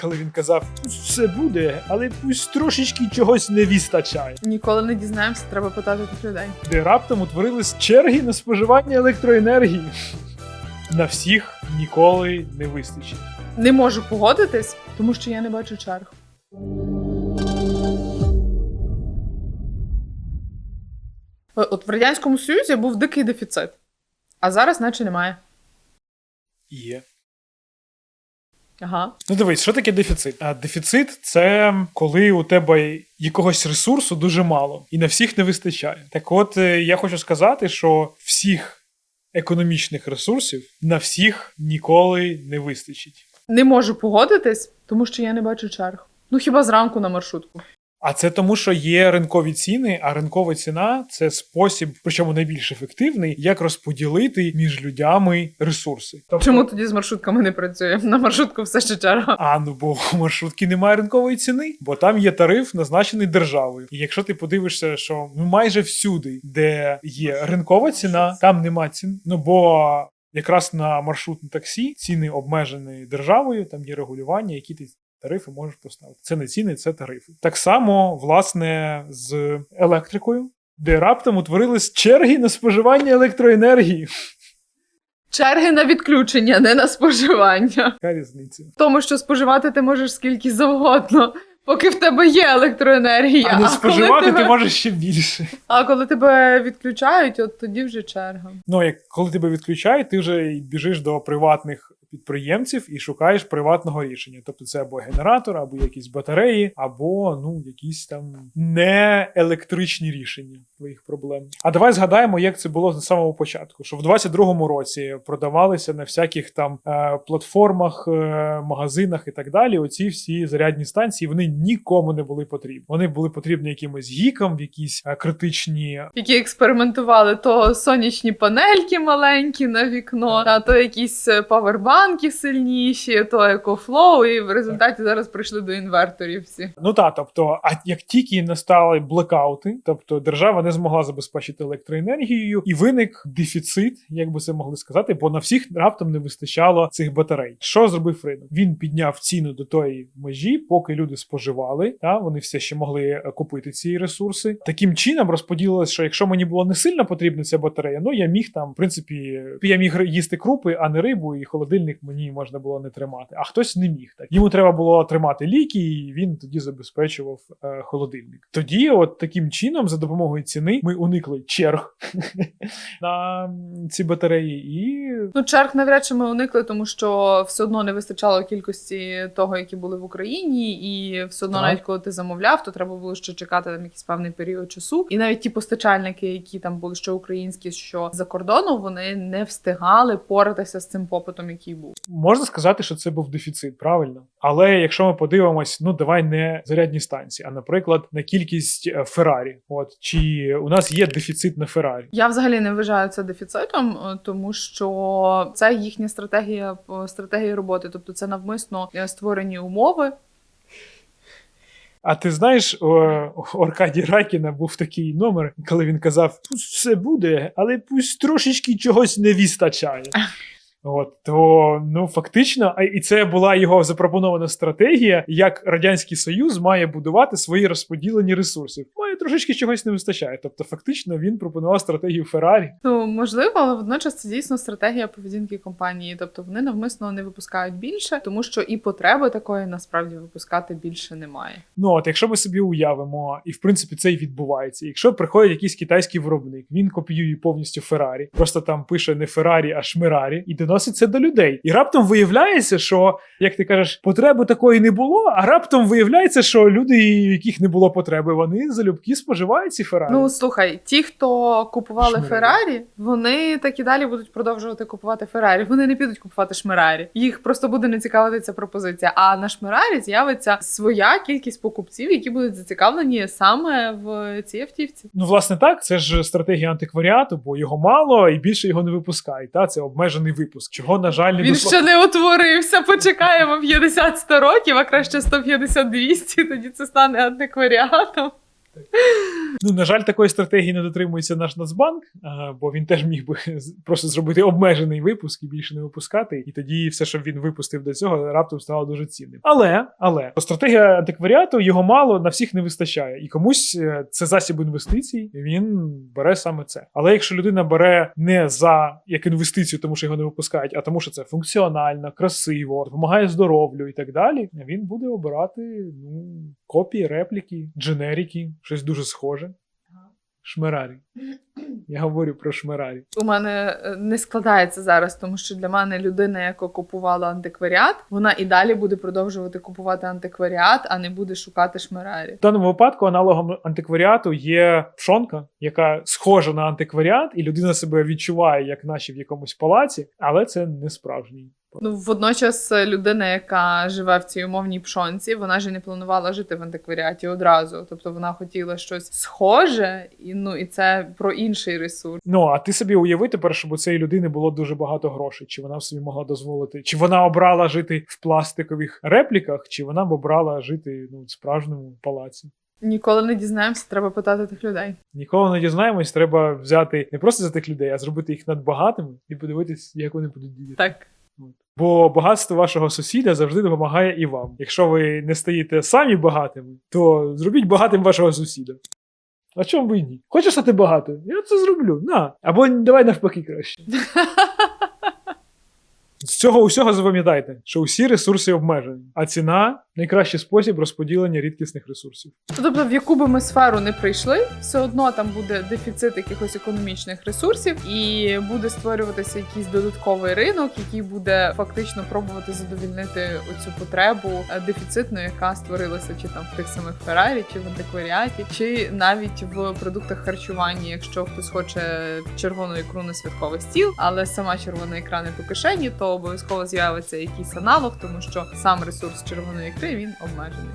коли він казав, «Пусть все буде, але пусть трошечки чогось не вистачає. Ніколи не дізнаємося, треба питати тих людей. Де раптом утворились черги на споживання електроенергії. На всіх ніколи не вистачить. Не можу погодитись, тому що я не бачу черг. От в Радянському Союзі був дикий дефіцит, а зараз наче немає. Є. Ага. Ну дивись, що таке дефіцит? А дефіцит це коли у тебе якогось ресурсу дуже мало і на всіх не вистачає. Так от е, я хочу сказати, що всіх економічних ресурсів на всіх ніколи не вистачить. Не можу погодитись, тому що я не бачу черг. Ну хіба зранку на маршрутку. А це тому, що є ринкові ціни, а ринкова ціна це спосіб, причому найбільш ефективний, як розподілити між людьми ресурси. Тобто, Чому тоді з маршрутками не працює? На маршрутку все ще черга. А ну бо у маршрутки немає ринкової ціни, бо там є тариф, назначений державою. І якщо ти подивишся, що ну майже всюди, де є ринкова ціна, там нема цін. Ну бо якраз на маршрутне таксі ціни обмежені державою, там є регулювання, які ти. Тарифи можеш поставити. Це не ціни, це тарифи. Так само, власне, з електрикою, де раптом утворились черги на споживання електроенергії. Черги на відключення, не на споживання. Яка різниця? Тому що споживати ти можеш скільки завгодно, поки в тебе є електроенергія. А не коли споживати тебе... ти можеш ще більше. А коли тебе відключають, от тоді вже черга. Ну, як коли тебе відключають, ти вже біжиш до приватних підприємців і шукаєш приватного рішення. Тобто це або генератор, або якісь батареї, або ну якісь там не електричні рішення твоїх проблем. А давай згадаємо, як це було з самого початку. Що в 22-му році продавалися на всяких там е, платформах, е, магазинах і так далі. Оці всі зарядні станції вони нікому не були потрібні. Вони були потрібні якимось гікам, в якісь е, критичні Які експериментували то сонячні панельки маленькі на вікно, а то якісь е, павербанки сильніші, то екофлоу, і в результаті зараз прийшли до інверторів всі. Ну так, тобто, а як тільки настали блекаути, тобто держава не змогла забезпечити електроенергією, і виник дефіцит, як би це могли сказати, бо на всіх раптом не вистачало цих батарей. Що зробив ринок? Він підняв ціну до тої межі, поки люди споживали, та вони все ще могли е, купити ці ресурси. Таким чином розподілилось, що якщо мені було не сильно потрібна ця батарея, ну я міг там, в принципі, я міг їсти крупи, а не рибу, і холодильник мені можна було не тримати. А хтось не міг так. Йому треба було тримати ліки, і він тоді забезпечував е, холодильник. Тоді, от таким чином, за допомогою ціни, ми уникли черг на ці батареї, і Ну, черг навряд чи ми уникли, тому що все одно не вистачало кількості того, які були в Україні, і все одно, Так. навіть коли ти замовляв, то треба було ще чекати там якийсь певний період часу. І навіть ті постачальники, які там були що українські, що за кордону, вони не встигали поратися з цим попитом, який був. можна сказати, що це був дефіцит, правильно? Але якщо ми подивимось, ну давай не зарядні станції, а наприклад, на кількість е, Феррарі. От чи у нас є дефіцит на Феррарі? Я взагалі не вважаю це дефіцитом, е, тому що це їхня стратегія е, стратегія роботи, тобто це навмисно створені умови. А ти знаєш, у у Ракіна був такий номер, коли він казав: пусть все буде, але пусть трошечки чогось не вистачає. От то ну фактично, а і це була його запропонована стратегія, як радянський союз має будувати свої розподілені ресурси. Має трошечки чогось не вистачає. Тобто, фактично, він пропонував стратегію Феррарі. Ну, можливо, але водночас це дійсно стратегія поведінки компанії. Тобто вони навмисно не випускають більше, тому що і потреби такої насправді випускати більше немає. Ну от, якщо ми собі уявимо, і в принципі це і відбувається. Якщо приходить якийсь китайський виробник, він копіює повністю Феррарі, просто там пише не Феррарі, а Шмирарі, і доносить це до людей. І раптом виявляється, що як ти кажеш, потреби такої не було. А раптом виявляється, що люди, яких не було потреби, вони залюбки споживають ці Феррарі. Ну слухай, ті, хто купували Шмирарі. Феррарі, вони так і далі будуть продовжувати купувати Феррарі. Вони не підуть купувати Шмирарі. Їх просто буде не цікавити ця пропозиція. А на Шмирарі з'явиться своя кількість покупців, які будуть зацікавлені саме в цій автівці. Ну, власне, так, це ж стратегія антикваріату, бо його мало і більше його не випускають. Та це обмежений випуск. Чого, на жаль, не Він досло- ще не утворився. Почекаємо 50-100 років, а краще 150-200, тоді це стане антикваріатом. Ну, на жаль, такої стратегії не дотримується наш Нацбанк, бо він теж міг би просто зробити обмежений випуск і більше не випускати. І тоді все, що він випустив до цього, раптом стало дуже цінним. Але, але стратегія антикваріату його мало на всіх не вистачає. І комусь е, це засіб інвестицій. Він бере саме це. Але якщо людина бере не за як інвестицію, тому що його не випускають, а тому, що це функціонально, красиво, допомагає здоров'ю і так далі, він буде обирати ну, копії, репліки, дженеріки, щось дуже схоже. Шмерарі. Я говорю про шмерарі. У мене е, не складається зараз, тому що для мене людина, яка купувала антикваріат, вона і далі буде продовжувати купувати антикваріат, а не буде шукати шмерарі. В даному випадку аналогом антикваріату є пшонка, яка схожа на антикваріат, і людина себе відчуває, як наче в якомусь палаці, але це не справжній. Ну водночас е, людина, яка живе в цій умовній пшонці, вона ж не планувала жити в антикваріаті одразу. Тобто вона хотіла щось схоже, і ну і це про інший ресурс. Ну а ти собі уяви тепер, щоб у цієї людини було дуже багато грошей, чи вона собі могла дозволити, чи вона обрала жити в пластикових репліках, чи вона б обрала жити ну, в справжньому палаці. Ніколи не дізнаємося, треба питати тих людей. Ніколи не дізнаємось, треба взяти не просто за тих людей, а зробити їх надбагатими і подивитись, як вони будуть діяти. Так. Бо багатство вашого сусіда завжди допомагає і вам. Якщо ви не стаєте самі багатими, то зробіть багатим вашого сусіда. А чому ви ні? Хочеш стати багатим? Я це зроблю. На. Або давай навпаки краще. З цього усього запам'ятайте, що усі ресурси обмежені, а ціна найкращий спосіб розподілення рідкісних ресурсів. Тобто, в яку би ми сферу не прийшли, все одно там буде дефіцит якихось економічних ресурсів, і буде створюватися якийсь додатковий ринок, який буде фактично пробувати задовільнити оцю потребу е, дефіцитну, яка створилася чи там в тих самих Феррарі, чи в антикваріаті, чи навіть в продуктах харчування, якщо хтось хоче червону ікру на святковий стіл, але сама червона ікра не по кишені, то обов'язково з'явиться якийсь аналог, тому що сам ресурс червоної ікри він обмежений.